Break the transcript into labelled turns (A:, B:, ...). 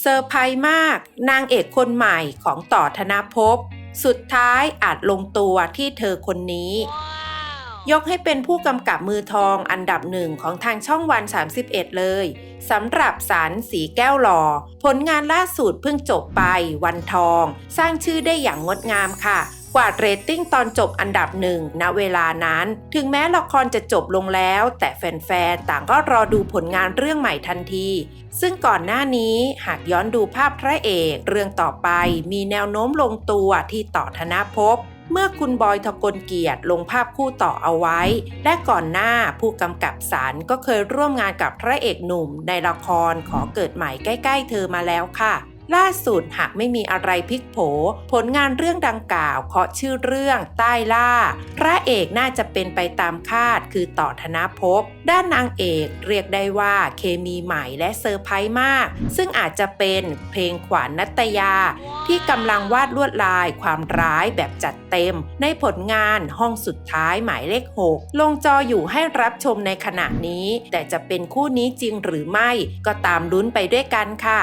A: เซอร์ไพรส์มาก นางเอกคนใหม่ของต่อธนภพ สุดท้ายอาจลงตัวที่เธอคนนี้ ยกให้เป็นผู้กำกับมือทองอันดับหนึ่งของทางช่องวัน 31 เลยสำหรับสารสีแก้วหล่อผลงานล่าสุดเพิ่งจบไปวันทอง สร้างชื่อได้อย่างงดงามค่ะ กวาดเรตติ้งตอนจบอันดับหนึ่งณเวลานั้น ถึงแม้ละครจะจบลงแล้ว แต่แฟนๆ ต่างก็รอดูผลงานเรื่องใหม่ทันที ซึ่งก่อนหน้านี้หากย้อนดูภาพพระเอก เรื่องต่อไปมีแนวโน้มลงตัวที่ต่อธนภพเมื่อคุณบอยทกลเกียรติลงภาพคู่ต่อเอาไว้ และก่อนหน้าผู้กำกับสารก็เคยร่วมงานกับพระเอกหนุ่มในละครขอเกิดใหม่ใกล้ ๆ เธอมาแล้วค่ะ ล่าสุดหากไม่มีอะไรพลิกโผ ผลงานเรื่องดังกล่าวเคาะชื่อเรื่องใต้ล่า พระเอกน่าจะเป็นไปตามคาดคือต่อธนภพ ด้านนางเอกเรียกได้ว่าเคมีใหม่และเซอร์ไพรส์มาก ซึ่งอาจจะเป็นเพลงขวัญนัตยา ที่กำลังวาดลวดลายความร้ายแบบจัดเต็ม ในผลงานห้องสุดท้ายหมายเลข 6 ลงจออยู่ให้รับชมในขณะนี้ แต่จะเป็นคู่นี้จริงหรือไม่ก็ตามลุ้นไปด้วยกันค่ะ